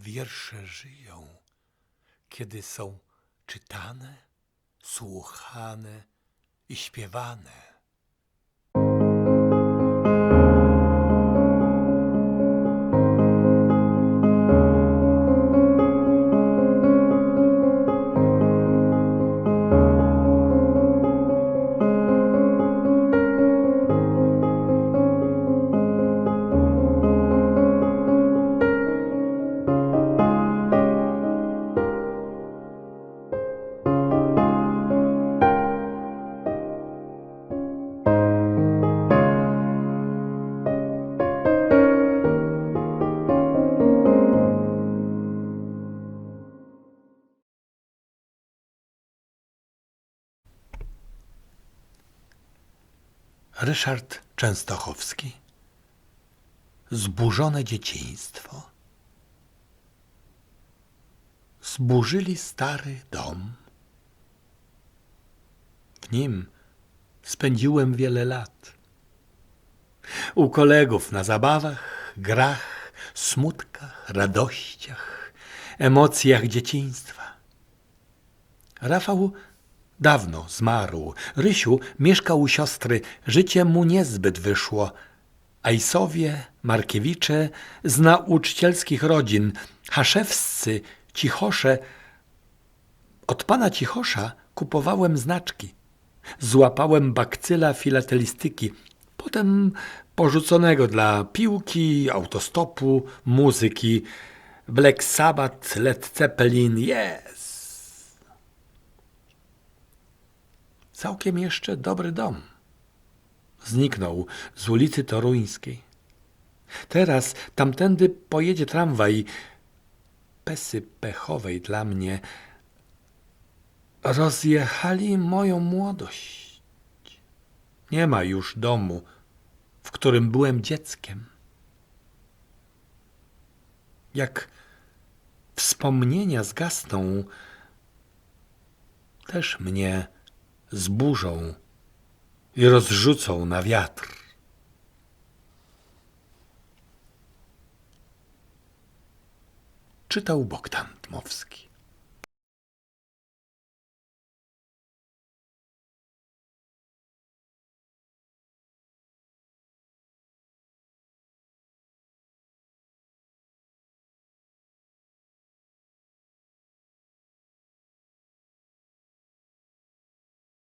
Wiersze żyją, kiedy są czytane, słuchane i śpiewane. Ryszard Częstochowski Zburzone dzieciństwo Zburzyli stary dom. W nim spędziłem wiele lat. U kolegów na zabawach, grach, smutkach, radościach, emocjach dzieciństwa. Rafał dawno zmarł. Rysiu mieszkał u siostry. Życie mu niezbyt wyszło. Ajsowie, Markiewicze z nauczycielskich rodzin, Haszewscy, Cichosze. Od pana Cichosza kupowałem znaczki. Złapałem bakcyla filatelistyki, potem porzuconego dla piłki, autostopu, muzyki. Black Sabbath, Led Zeppelin, yes! Całkiem jeszcze dobry dom. Zniknął z ulicy Toruńskiej. Teraz tamtędy pojedzie tramwaj pesy pechowej dla mnie. Rozjechali moją młodość. Nie ma już domu, w którym byłem dzieckiem. Jak wspomnienia zgasną, też mnie zburzą i rozrzucą na wiatr. Czytał Bogdan Dmowski.